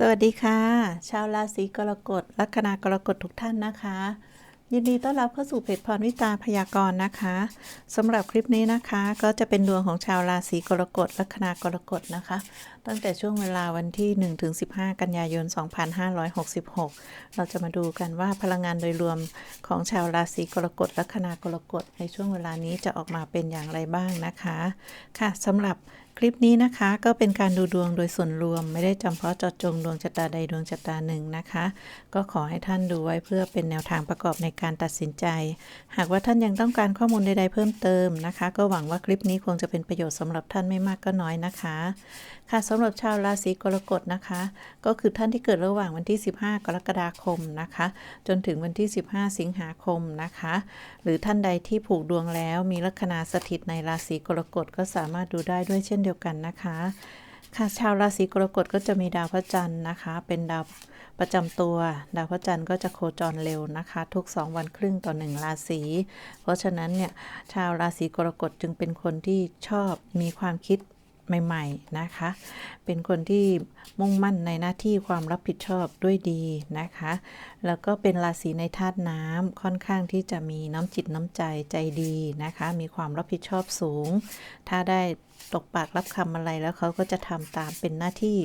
สวัสดีค่ะ ชาวราศีกรกฎลัคนากรกฎทุกท่านนะคะ ยินดีต้อนรับเข้าสู่เพจพรวิตาพยากรณ์นะคะสำหรับคลิปนี้นะคะก็จะเป็นดวงของชาวราศีกรกฎลัคนากรกฎนะคะ ตั้งแต่ช่วงเวลาวันที่1ถึง15 กันยายน 2566 เราจะมาดูกันว่าพลังงานโดยรวมของชาวราศีกรกฎลัคนากรกฎในช่วงเวลานี้จะออกมาเป็นอย่างไรบ้างนะคะ ค่ะสำหรับ คลิปนี้นะคะก็เป็นการดูดวงโดยส่วนรวม ไม่ได้จำเพาะเจาะจงดวงชะตาใดดวงชะตาหนึ่งนะคะ ก็ขอให้ท่านดูไว้เพื่อเป็นแนวทางประกอบในการตัดสินใจ หากว่าท่านยังต้องการข้อมูลใดๆเพิ่มเติมนะคะ ก็หวังว่าคลิปนี้คงจะเป็นประโยชน์สำหรับท่านไม่มากก็น้อยนะคะ ค่ะสำหรับชาวราศีกรกฎนะคะ ก็คือท่านที่เกิดระหว่างวันที่ 15 กรกฎาคมนะคะ จนถึงวันที่ 15 สิงหาคมนะคะ หรือท่านใดที่ผูกดวงแล้วมีลัคนาสถิตในราศีกรกฎก็สามารถดูได้ด้วยเช่นเดียวกันนะคะ ค่ะชาวราศีกรกฎก็จะมีดาวพระจันทร์นะคะ เป็นดาวประจำตัว ดาวพระจันทร์ก็จะโคจรเร็วนะคะ ทุก 2 วันครึ่งต่อ 1 ราศี เพราะฉะนั้นเนี่ยชาวราศีกรกฎจึงเป็นคนที่ชอบมีความคิดใหม่ๆนะคะ เป็นคนที่มุ่งมั่นในหน้าที่ความรับผิดชอบด้วยดีนะคะ แล้วก็เป็นราศีในธาตุน้ำค่อนข้างที่จะมีน้ำจิตน้ำใจใจดีนะคะ มีความรับผิดชอบสูง ถ้าได้ ตกปากรับคำอะไรแล้วเขาก็จะทำตามเป็นหน้าที่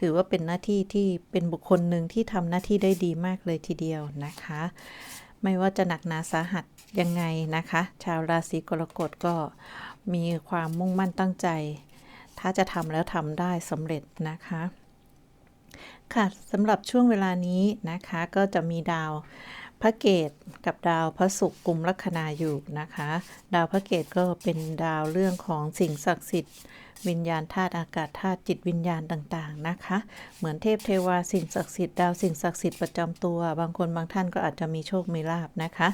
ถือว่าเป็นหน้าที่ที่เป็นบุคคลหนึ่งที่ทำหน้าที่ได้ดีมากเลยทีเดียวนะคะ ไม่ว่าจะหนักหนาสาหัสยังไงนะคะ ชาวราศีกรกฎก็มีความมุ่งมั่นตั้งใจ ถ้าจะทำแล้วทำได้สำเร็จนะคะค่ะสำหรับช่วงเวลานี้นะคะก็จะมีดาว พระเกตกับดาวพระศุกร์กลุ่มลัคนาอยู่นะคะ ดาวพระเกตก็เป็นดาวเรื่องของสิ่งศักดิ์สิทธิ์ วิญญาณธาตุอากาศธาตุจิตวิญญาณต่างๆนะคะ เหมือนเทพเทวาสิ่งศักดิ์สิทธิ์ดาวสิ่งศักดิ์สิทธิ์ประจำตัว บางคนบางท่านก็อาจจะมีโชคมีลาบนะคะ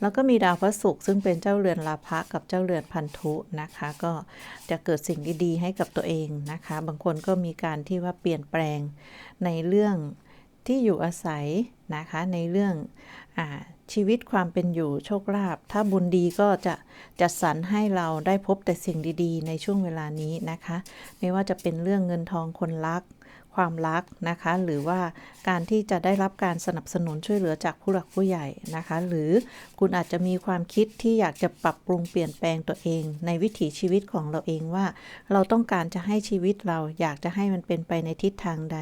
แล้วก็มีดาวพระศุกร์ซึ่งเป็นเจ้าเรือนลาภะกับเจ้าเรือนพันธุนะคะ ก็จะเกิดสิ่งดีๆให้กับตัวเองนะคะ บางคนก็มีการที่ว่าเปลี่ยนแปลงในเรื่อง ที่อยู่อาศัยนะคะในเรื่องอชีวิตความเป็นอยู่โชคลาภถ้าบุญดีก็จะจัดสรรให้เราได้พบแต่สิ่งดีๆ ในช่วงเวลานี้นะคะ ไม่ว่าจะเป็นเรื่องเงินทองคนรัก ความรักนะคะ หรือว่าการที่จะได้รับการสนับสนุนช่วยเหลือจากผู้หลักผู้ใหญ่นะคะ หรือคุณอาจจะมีความคิดที่อยากจะปรับปรุงเปลี่ยนแปลงตัวเอง ในวิถีชีวิตของเราเองว่า เราต้องการจะให้ชีวิตเราอยากจะให้มันเป็นไปในทิศทางใด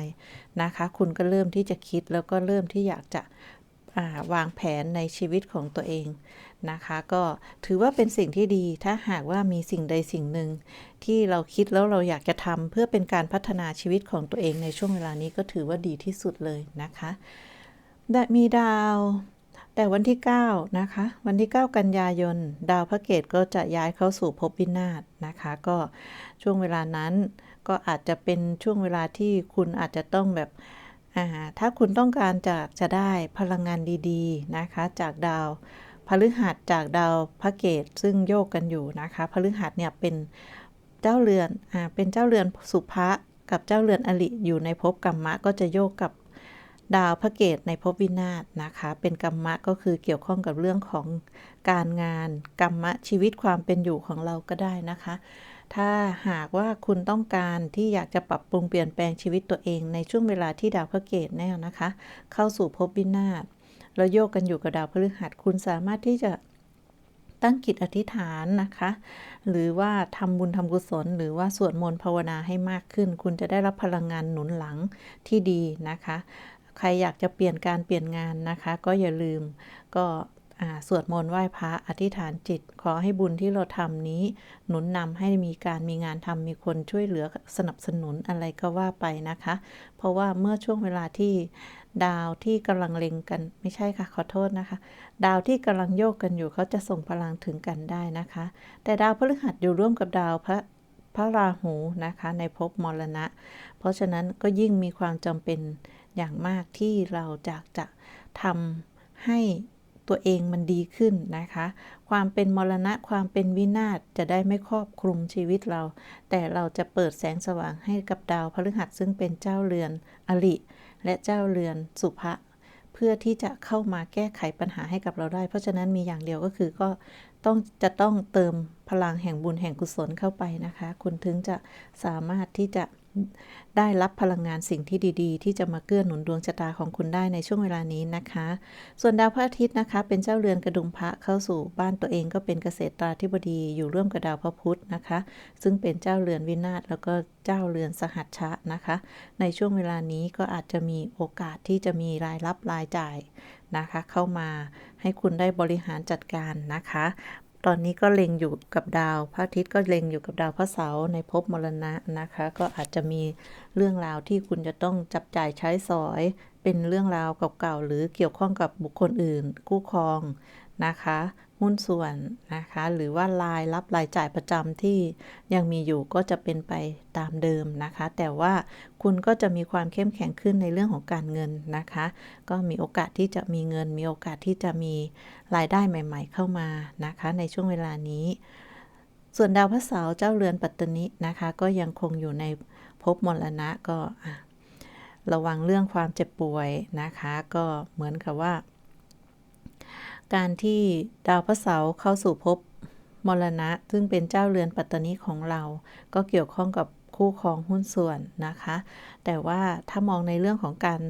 นะคะ คุณก็เริ่มที่จะคิดแล้วก็เริ่มที่อยากจะ วางแผนในชีวิตของตัวเองนะคะ ก็ถือว่าเป็นสิ่งที่ดีถ้าหากว่ามีสิ่งใดสิ่งหนึ่ง ที่เราคิดแล้วเราอยากจะทำเพื่อเป็นการพัฒนาชีวิตของตัวเองในช่วงเวลานี้ก็ถือว่าดีที่สุดเลยนะคะมีดาวแต่วันที่ 9 นะคะ วันที่ 9 กันยายน ดาวพระเกตก็จะย้ายเข้าสู่ภพวินาศนะคะ ก็ช่วงเวลานั้นก็อาจจะเป็นช่วงเวลาที่คุณอาจจะต้องแบบ ถ้าคุณต้องการจะจะได้พลังงานดีๆนะคะ จากดาวพฤหัสจากดาวพระเกตซึ่งโยกกันอยู่นะคะพฤหัสเนี่ยเป็นเจ้าเรือนอ่าเป็นเจ้าเรือนสุภะกับเจ้าเรือนอลิอยู่ในภพกรรมะก็จะโยกกับดาวพระเกตในภพวินาศนะคะ เป็นกรรมะก็คือเกี่ยวข้องกับเรื่องของการงานกรรมะชีวิตความเป็นอยู่ของเราก็ได้นะคะ ถ้าหากว่าคุณต้องการที่อยากจะปรับปรุงเปลี่ยนแปลงชีวิตตัวเองในช่วงเวลาที่ดาวพระเกตแน่นะคะ เข้าสู่ภพวินาศแล้วโยกกันอยู่กับดาวพฤหัสคุณสามารถที่จะตั้งกิจอธิษฐานนะคะ หรือว่าทำบุญทำกุศล หรือว่าสวดมนต์ภาวนาให้มากขึ้น คุณจะได้รับพลังงานหนุนหลังที่ดีนะคะ ใครอยากจะเปลี่ยนการเปลี่ยนงานนะคะ ก็อย่าลืมก็ สวดมนต์ไหว้พระอธิษฐานจิต ขอให้บุญที่เราทำนี้ หนุนนำให้มีการมีงานทำมีคนช่วยเหลือสนับสนุนอะไรก็ว่าไปนะคะ เพราะว่าเมื่อช่วงเวลาที่ดาวที่กำลังเล็งกันไม่ใช่ค่ะขอโทษนะคะ ดาวที่กำลังโยกกันอยู่เขาจะส่งพลังถึงกันได้นะคะ แต่ดาวพฤหัสอยู่ร่วมกับดาวพระพระราหูนะคะในภพมรณะ เพราะฉะนั้นก็ยิ่งมีความจำเป็นอย่างมากที่เราจะจะทำให้ ตัวเองมันดีขึ้นนะคะ ความเป็นมรณะความเป็นวินาศจะได้ไม่ครอบคลุมชีวิตเรา แต่เราจะเปิดแสงสว่างให้กับดาวพฤหัสซึ่งเป็นเจ้าเรือนอลิและเจ้าเรือนสุภะเพื่อที่จะเข้ามาแก้ไขปัญหาให้กับเราได้ เพราะฉะนั้นมีอย่างเดียวก็คือก็ต้องจะต้องเติมพลังแห่งบุญแห่งกุศลเข้าไปนะคะ คุณถึงจะสามารถที่จะ ได้รับพลังงานสิ่งที่ดีๆ ที่จะมาเกื้อหนุนดวงชะตาของคุณได้ในช่วงเวลานี้นะคะ ส่วนดาวพระอาทิตย์นะคะ เป็นเจ้าเรือนกระดุมพระเข้าสู่บ้านตัวเองก็เป็นเกษตราธิบดีอยู่ร่วมกับดาวพระพุธนะคะ ซึ่งเป็นเจ้าเรือนวินาศแล้วก็เจ้าเรือนสหัชชะนะคะ ในช่วงเวลานี้ก็อาจจะมีโอกาสที่จะมีรายรับรายจ่ายนะคะ เข้ามาให้คุณได้บริหารจัดการนะคะ ตอนนี้ก็เล็งอยู่กับดาว พระอาทิตย์ก็เล็งอยู่กับดาวพระเสาร์ในภพมรณะนะคะ ก็อาจจะมีเรื่องราวที่คุณจะต้องจับจ่ายใช้สอย เป็นเรื่องราวเก่าๆหรือเกี่ยวข้องกับบุคคลอื่น คู่ครอง นะคะหุ้นส่วนนะคะหรือว่ารายรับรายจ่ายประจำที่ยังมีอยู่ก็จะเป็นไปตามเดิมนะคะ แต่ว่าคุณก็จะมีความเข้มแข็งขึ้นในเรื่องของการเงินนะคะ ก็มีโอกาสที่จะมีเงิน มีโอกาสที่จะมีรายได้ใหม่ ๆ เข้ามานะคะ ในช่วงเวลานี้ ส่วนดาวพระเสาร์เจ้าเรือนปัตตนินะคะ ก็ยังคงอยู่ในภพมรณะก็ระวังเรื่องความเจ็บป่วยนะคะ ก็เหมือนกับว่า การที่ดาวพระเสาร์เข้าสู่ภพมรณะ ซึ่งเป็นเจ้าเรือนปัตตนิของเรา ก็เกี่ยวข้องกับคู่ครองหุ้นส่วนนะคะ แต่ว่าถ้ามองในเรื่องของการ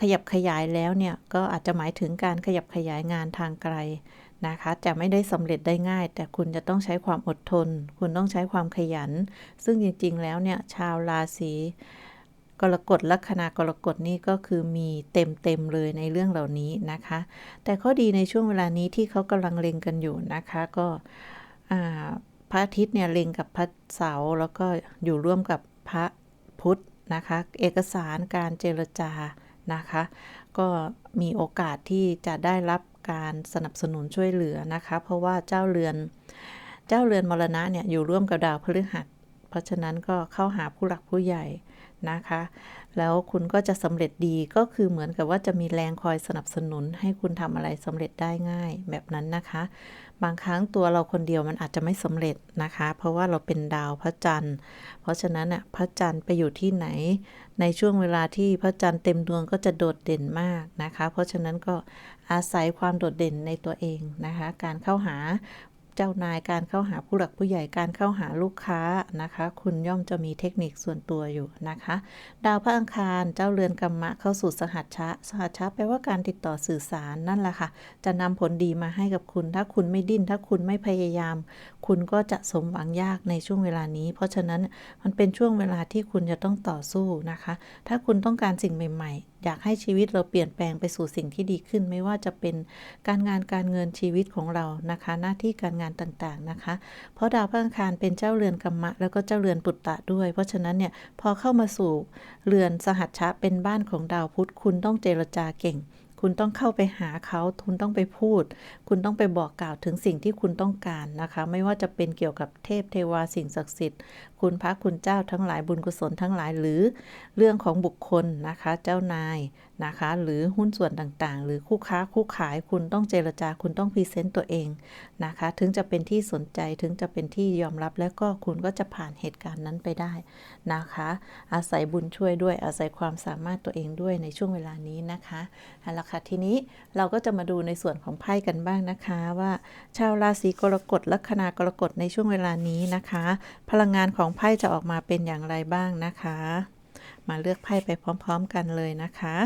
ขยับขยายแล้วเนี่ย ก็อาจจะหมายถึงการขยับขยายงานทางไกลนะคะ จะไม่ได้สำเร็จได้ง่าย แต่คุณจะต้องใช้ความอดทน คุณต้องใช้ความขยัน ซึ่งจริงๆแล้วเนี่ยชาวราศี กรกฎลัคนากรกฎนี่ก็คือมีเต็มเต็มเลยในเรื่องเหล่านี้นะคะ แต่ข้อดีในช่วงเวลานี้ที่เขากำลังเล็งกันอยู่นะคะก็พระอาทิตย์เนี่ยเล็งกับพระเสาร์แล้วก็อยู่ร่วมกับพระพุธนะคะ เอกสารการเจรจานะคะ ก็มีโอกาสที่จะได้รับการสนับสนุนช่วยเหลือนะคะ เพราะว่าเจ้าเรือน เจ้าเรือนมรณะเนี่ยอยู่ร่วมกับดาวพฤหัส เพราะฉะนั้นก็เข้าหาผู้หลักผู้ใหญ่ นะคะ แล้วคุณก็จะสำเร็จดีก็คือเหมือนกับว่าจะมีแรงคอยสนับสนุน ให้คุณทำอะไรสำเร็จได้ง่ายแบบนั้นนะคะ บางครั้งตัวเราคนเดียวมันอาจจะไม่สำเร็จนะคะ เพราะว่าเราเป็นดาวพระจันทร์ เพราะฉะนั้นน่ะพระจันทร์ไปอยู่ที่ไหน ในช่วงเวลาที่พระจันทร์เต็มดวงก็จะโดดเด่นมากนะคะ เพราะฉะนั้นก็อาศัยความโดดเด่นในตัวเองนะคะ การเข้าหา เจ้านายการเข้าหาผู้หลักผู้ใหญ่การเข้าหาลูกค้านะคะ คุณย่อมจะมีเทคนิคส่วนตัวอยู่นะคะ ดาวพระอังคารเจ้าเรือนกรรมะเข้าสู่สหัชชะ สหัชชะแปลว่าการติดต่อสื่อสารนั่นแหละค่ะ จะนำผลดีมาให้กับคุณ ถ้าคุณไม่ดิ้น ถ้าคุณไม่พยายาม คุณก็จะสมหวังยากในช่วงเวลานี้ เพราะฉะนั้นมันเป็นช่วงเวลาที่คุณจะต้องต่อสู้นะคะ ถ้าคุณต้องการสิ่งใหม่ ๆ อยากให้ชีวิตเราเปลี่ยนแปลงไปสู่สิ่งที่ดีขึ้น ไม่ว่าจะเป็นการงานการเงินชีวิตของเรานะคะ หน้าที่การงานต่างๆนะคะ เพราะดาวพระอังคารเป็นเจ้าเรือนกรรมะ แล้วก็เจ้าเรือนปุตตะด้วย เพราะฉะนั้นเนี่ยพอเข้ามาสู่เรือนสหัชชะเป็นบ้านของดาวพุธคุณต้องเจรจาเก่ง คุณต้องเข้าไปหาเขาคุณต้องไปพูด คุณต้องไปบอกกล่าวถึงสิ่งที่คุณต้องการนะคะ ไม่ว่าจะเป็นเกี่ยวกับเทพเทวาสิ่งศักดิ์สิทธิ์ คุณพระคุณเจ้าทั้งหลายบุญกุศลทั้งหลายหรือเรื่องของบุคคลนะคะ เจ้านาย นะคะ หรือหุ้นส่วนต่างๆ หรือคู่ค้าคู่ขายคุณต้องเจรจาคุณต้องพรีเซนต์ตัวเองนะคะ ถึงจะเป็นที่สนใจถึงจะเป็นที่ยอมรับแล้วก็คุณก็จะผ่านเหตุการณ์นั้นไปได้นะคะ อาศัยบุญช่วยด้วยอาศัยความสามารถตัวเองด้วยในช่วงเวลานี้นะคะเอาละค่ะทีนี้เราก็จะมาดูในส่วนของไพ่กันบ้างนะคะว่า ชาวราศีกรกฎลัคนากรกฎในช่วงเวลานี้นะคะ พลังงานของไพ่จะออกมาเป็นอย่างไรบ้างนะคะ มาเลือกไพ่ไปพร้อม ๆ กันเลยนะคะ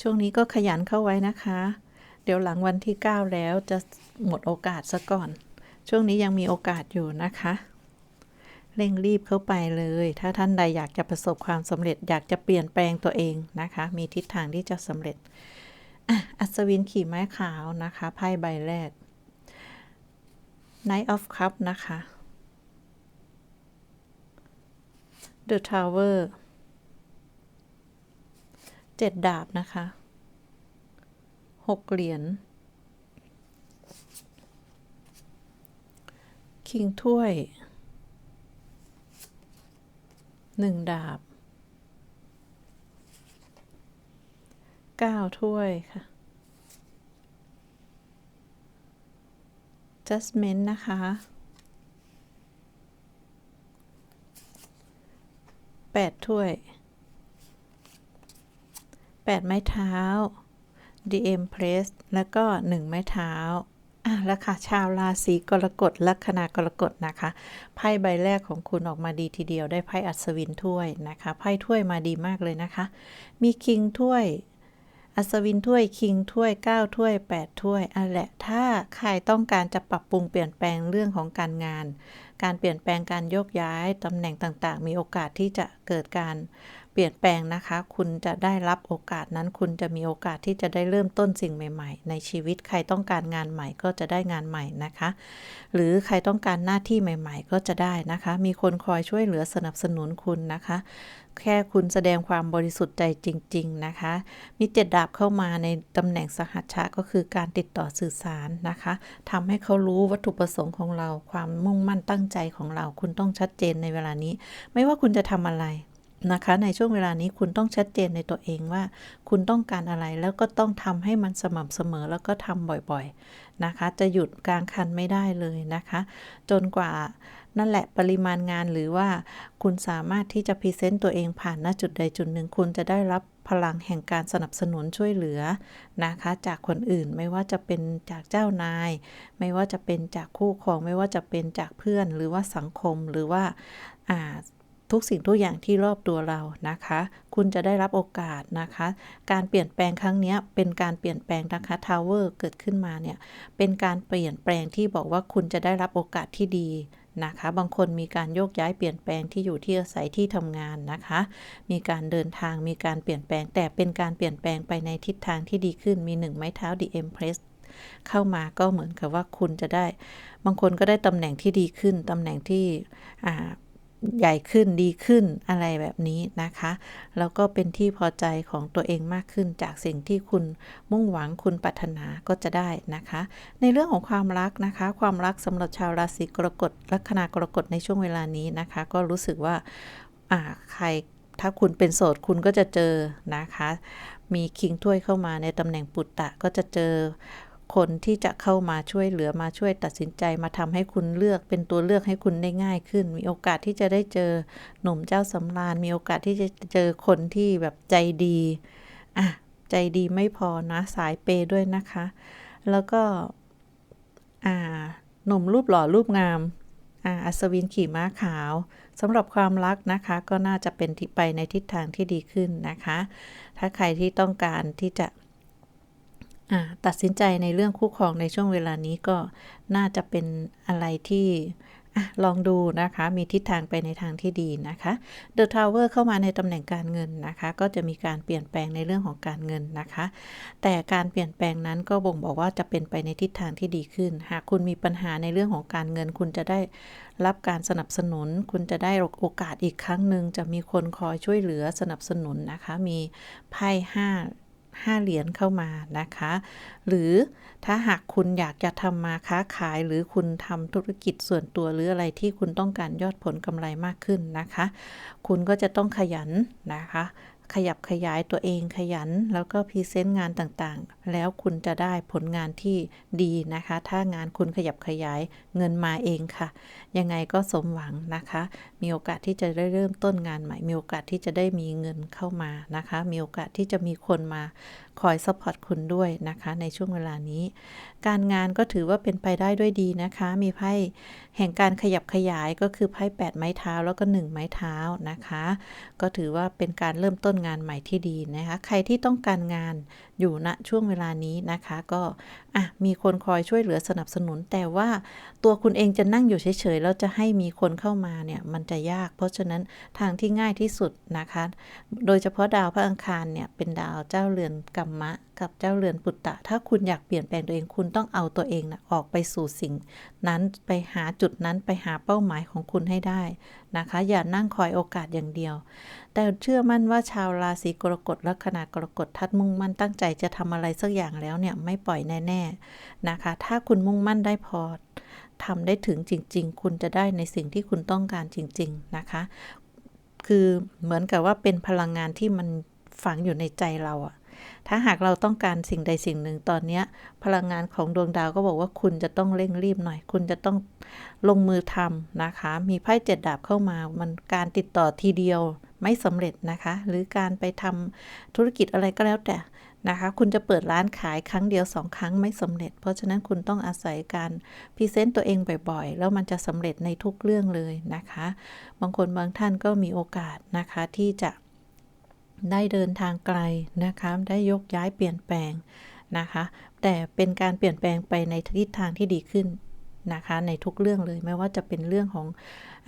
ช่วงนี้ก็ขยันเข้าไว้นะคะ เดี๋ยวหลังวันที่ 9 แล้วจะหมดโอกาสซะก่อน ช่วงนี้ยังมีโอกาสอยู่นะคะ เร่งรีบเข้าไปเลย ถ้าท่านใดอยากจะประสบความสำเร็จอยากจะเปลี่ยนแปลงตัวเองนะคะ มีทิศทางที่จะสำเร็จอัศวินขี่ไม้ขาวนะคะไพ่ใบแรก Knight of Cup นะคะ The Tower เจ็ดดาบนะคะหกเหรียญคิงถ้วยหนึ่งดาบเก้าถ้วยค่ะจัสเมนนะคะถ้วย 8 ไม้เท้า DM Press แล้วก็ 1 ไม้เท้าอะแล้วค่ะ ชาวราศีกรกฎลัคนากรกฎนะคะ ไพ่ใบแรกของคุณออกมาดีทีเดียวได้ไพ่อัศวินถ้วยนะคะ ไพ่ถ้วยมาดีมากเลยนะคะ มีคิงถ้วย อัศวินถ้วยคิงถ้วย9ถ้วย8ถ้วยอันแหละ ถ้าใครต้องการจะปรับปรุงเปลี่ยนแปลงเรื่องของการงาน การเปลี่ยนแปลงการโยกย้ายตำแหน่งต่างๆ มีโอกาสที่จะเกิดการเเปลี่ยนแปลงนะคะ คุณจะได้รับโอกาสนั้น คุณจะมีโอกาสที่จะได้เริ่มต้นสิ่งใหม่ ๆ ในชีวิตใครต้องการงานใหม่ก็จะได้งานใหม่นะคะ หรือใครต้องการหน้าที่ใหม่ ๆ ก็จะได้นะคะ มีคนคอยช่วยเหลือสนับสนุนคุณนะคะ แค่คุณแสดงความบริสุทธิ์ใจจริง ๆ นะคะ มีเจ็ดดาบเข้ามาในตำแหน่งสหัชชะก็คือการติดต่อสื่อสารนะคะทำให้เขารู้วัตถุประสงค์ของเรา ความมุ่งมั่นตั้งใจของเรา คุณต้องชัดเจนในเวลานี้ ไม่ว่าคุณจะทำอะไร นะคะในช่วงเวลานี้คุณต้องชัดเจนในตัวเองว่า คุณต้องการอะไรแล้วก็ต้องทำให้มันสม่ำเสมอแล้วก็ทำบ่อยๆนะคะ จะหยุดกลางคันไม่ได้เลยนะคะ จนกว่านั่นแหละปริมาณงานหรือว่าคุณสามารถที่จะพรีเซนต์ตัวเองผ่านณจุดใดจุดหนึ่งคุณจะได้รับพลังแห่งการสนับสนุนช่วยเหลือนะคะ จากคนอื่นไม่ว่าจะเป็นจากเจ้านาย ไม่ว่าจะเป็นจากคู่ครอง ไม่ว่าจะเป็นจากเพื่อนหรือว่าสังคมหรือว่าอ่า ทุกสิ่งทุกอย่างที่รอบตัวเรานะคะ คุณจะได้รับโอกาสนะคะ การเปลี่ยนแปลงครั้งนี้เป็นการเปลี่ยนแปลงนะคะทาวเวอร์เกิดขึ้นมาเนี่ยเป็นการเปลี่ยนแปลงที่บอกว่าคุณจะได้รับโอกาสที่ดีนะคะ บางคนมีการโยกย้ายเปลี่ยนแปลงที่อยู่ที่อาศัยที่ทำงานนะคะ มีการเดินทางมีการเปลี่ยนแปลง แต่เป็นการเปลี่ยนแปลงไปในทิศทางที่ดีขึ้นมีหนึ่งไม้เท้า DM Press เข้ามาก็เหมือนกับว่าคุณจะได้ บางคนก็ได้ตำแหน่งที่ดีขึ้นตำแหน่งที่ ใหญ่ขึ้นดีขึ้นอะไรแบบนี้นะคะ แล้วก็เป็นที่พอใจของตัวเองมากขึ้นจากสิ่งที่คุณมุ่งหวังคุณปรารถนาก็จะได้นะคะ ในเรื่องของความรักนะคะ ความรักสำหรับชาวราศีกรกฎลัคนากรกฎในช่วงเวลานี้นะคะ ก็รู้สึกว่าอ่าใครถ้าคุณเป็นโสดคุณก็จะเจอนะคะ มีคิงถ้วยเข้ามาในตำแหน่งปุตตะก็จะเจอ คนที่จะเข้ามาช่วยเหลือมาช่วยตัดสินใจมาทำให้คุณเลือกเป็นตัวเลือกให้คุณได้ง่ายขึ้น มีโอกาสที่จะได้เจอหนุ่มเจ้าสำราญ มีโอกาสที่จะเจอคนที่แบบใจดีอะใจดีไม่พอนะสายเปด้วยนะคะ แล้วก็อ่าหนุ่มรูปหล่อรูปงามอ่าอัศวินขี่ม้าขาวสำหรับความรักนะคะ ก็น่าจะเป็นไปในทิศทางที่ดีขึ้นนะคะ ถ้าใครที่ต้องการที่จะ ตัดสินใจในเรื่องคู่ครองในช่วงเวลานี้ก็น่าจะเป็นอะไรที่ลองดูนะคะ มีทิศทางไปในทางที่ดีนะคะ The Tower เข้ามาในตำแหน่งการเงินนะคะ ก็จะมีการเปลี่ยนแปลงในเรื่องของการเงินนะคะ แต่การเปลี่ยนแปลงนั้นก็บ่งบอกว่าจะเป็นไปในทิศทางที่ดีขึ้น หากคุณมีปัญหาในเรื่องของการเงิน คุณจะได้รับการสนับสนุน คุณจะได้โอกาสอีกครั้งหนึ่งจะมีคนคอยช่วยเหลือสนับสนุนนะคะ มีไพ่ห้า 5 เหรียญเข้ามานะคะ หรือถ้าหากคุณอยากจะทำมาค้าขาย หรือคุณทำธุรกิจส่วนตัวหรืออะไรที่คุณต้องการยอดผลกำไรมากขึ้นนะคะ คุณก็จะต้องขยันนะคะ ขยับขยายตัวเองขยัน แล้วก็พรีเซนต์งานต่างๆ แล้วคุณจะได้ผลงานที่ดีนะคะ ถ้างานคุณขยับขยายเงินมาเองค่ะ ยังไงก็สมหวังนะคะ มีโอกาสที่จะได้เริ่มต้นงานใหม่ มีโอกาสที่จะได้มีเงินเข้ามานะคะ มีโอกาสที่จะมีคนมา คอยซัพพอร์ตคุณด้วยนะคะ ในช่วงเวลานี้ การงานก็ถือว่าเป็นไปได้ด้วยดีนะคะ มีไพ่แห่งการขยับขยายก็คือไพ่8ไม้เท้าแล้วก็ 1 ไม้เท้านะคะ ก็ถือว่าเป็นการเริ่มต้นงานใหม่ที่ดีนะคะ ใครที่ต้องการงาน อยู่ณนะช่วงเวลานี้นะคะ ก็อะมีคนคอยช่วยเหลือสนับสนุน แต่ว่าตัวคุณเองจะนั่งอยู่เฉยๆแล้วจะให้มีคนเข้ามาเนี่ยมันจะยาก เพราะฉะนั้นทางที่ง่ายที่สุดนะคะ โดยเฉพาะดาวพระอังคารเนี่ยเป็นดาวเจ้าเรือนกรรมะ กับเจ้าเรือนปุตตะ ถ้าคุณอยากเปลี่ยนแปลงตัวเองคุณต้องเอาตัวเองนะออกไปสู่สิ่ง นั้นไปหาจุดนั้นไปหาเป้าหมายของคุณให้ได้นะคะ อย่านั่งคอยโอกาสอย่างเดียว แต่เชื่อมั่นว่าชาวราศีกรกฎลัคนากรกฎทัดมุ่งมั่นตั้งใจจะทำอะไรสักอย่างแล้วเนี่ยไม่ปล่อยแน่ๆนะคะ ถ้าคุณมุ่งมั่นได้พอทำได้ถึงจริง ๆ คุณจะได้ในสิ่งที่คุณต้องการจริง ๆ นะคะ คือเหมือนกับว่าเป็นพลังงานที่มันฝังอยู่ในใจเราอะถ้าหากเราต้องการสิ่งใดสิ่งหนึ่งตอนนี้พลังงานของดวงดาวก็บอกว่าคุณจะต้องเร่งรีบหน่อย คุณจะต้องลงมือทำนะคะ มีไพ่เจ็ดดาบเข้ามา มันการติดต่อทีเดียว ไม่สำเร็จนะคะ หรือการไปทำธุรกิจอะไรก็แล้วแต่นะคะ คุณจะเปิดร้านขายครั้งเดียวสองครั้งไม่สำเร็จ เพราะฉะนั้นคุณต้องอาศัยการพรีเซนต์ตัวเองบ่อยๆ แล้วมันจะสำเร็จในทุกเรื่องเลยนะคะ บางคนบางท่านก็มีโอกาสนะคะที่จะได้เดินทางไกลนะคะ ได้ยกย้ายเปลี่ยนแปลงนะคะ แต่เป็นการเปลี่ยนแปลงไปในทิศทางที่ดีขึ้น นะคะในทุกเรื่องเลยไม่ว่าจะเป็นเรื่องของ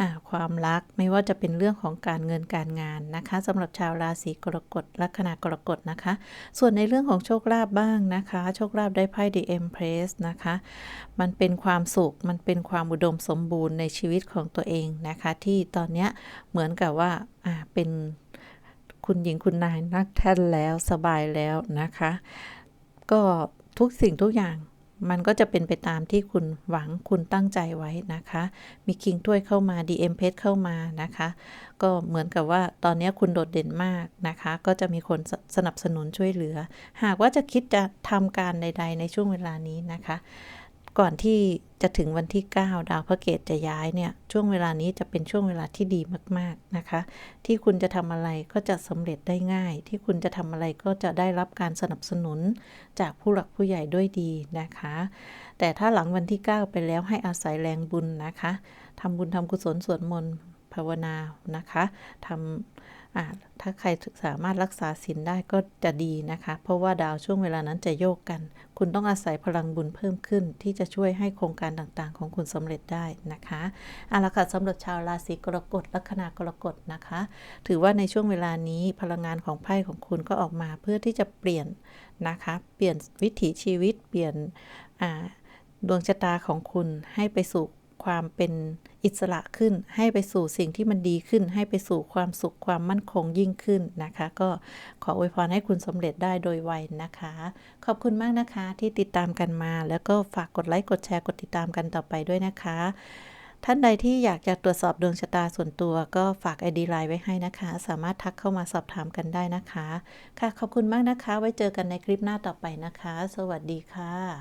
อความรัก ไม่ว่าจะเป็นเรื่องของการเงินการงานนะคะสำหรับชาวราศีกรกฎลัคนากรกฎนะคะ ส่วนในเรื่องของโชคลาภบ้างนะคะ โชคลาภได้ไพ่ The Empress นะคะ มันเป็นความสุข มันเป็นความอุดมสมบูรณ์ในชีวิตของตัวเองนะคะ ที่ตอนนี้เหมือนกับว่าเป็นคุณหญิงคุณนายนักแท่นแล้วสบายแล้วนะคะ ก็ทุกสิ่งทุกอย่าง มันก็จะเป็นไปตามที่คุณหวังคุณตั้งใจไว้นะคะ มีคิงถ้วยเข้ามา DM เพชรเข้ามานะคะ ก็เหมือนกับว่าตอนนี้คุณโดดเด่นมากนะคะ ก็จะมีคนสสนับสนุนช่วยเหลือ หากว่าจะคิดจะทำการใด ๆ ในช่วงเวลานี้นะคะ ก่อนที่จะถึงวันที่ 9 ดาวพระเกตจะย้ายเนี่ย ช่วงเวลานี้จะเป็นช่วงเวลาที่ดีมาก ๆ นะคะ ที่คุณจะทำอะไรก็จะสำเร็จได้ง่าย ที่คุณจะทำอะไรก็จะได้รับการสนับสนุนจากผู้หลักผู้ใหญ่ด้วยดีนะคะ แต่ถ้าหลังวันที่ 9 ไปแล้วให้อาศัยแรงบุญนะคะทำบุญทำกุศลสวดมนต์ภาวนานะคะทำ ถ้าใครสามารถรักษาศีลได้ก็จะดีนะคะ เพราะว่าดาวช่วงเวลานั้นจะโยกกัน คุณต้องอาศัยพลังบุญเพิ่มขึ้น ที่จะช่วยให้โครงการต่างๆ ของคุณสำเร็จได้นะคะเอาละค่ะสำหรับชาวราศีกรกฎลัคนากรกฎนะคะ ถือว่าในช่วงเวลานี้พลังงานของไพ่ของคุณก็ออกมาเพื่อที่จะเปลี่ยนนะคะ เปลี่ยนวิถีชีวิต เปลี่ยนดวงชะตาของคุณให้ไปสู่ความเป็น อิสระขึ้นให้ไปสู่สิ่งที่มันดีขึ้น ให้ไปสู่ความสุขความมั่นคงยิ่งขึ้นนะคะ ก็ขออวยพรให้คุณสำเร็จได้โดยไวนะคะ ขอบคุณมากนะคะที่ติดตามกันมา แล้วก็ฝากกดไลค์กดแชร์กดติดตามกันต่อไปด้วยนะคะ ท่านใดที่อยากจะตรวจสอบดวงชะตาส่วนตัว ก็ฝาก ID ไลน์ไว้ให้นะคะ สามารถทักเข้ามาสอบถามกันได้นะคะ ค่ะขอบคุณมากนะคะ ไว้เจอกันในคลิปหน้าต่อไปนะคะ สวัสดีค่ะ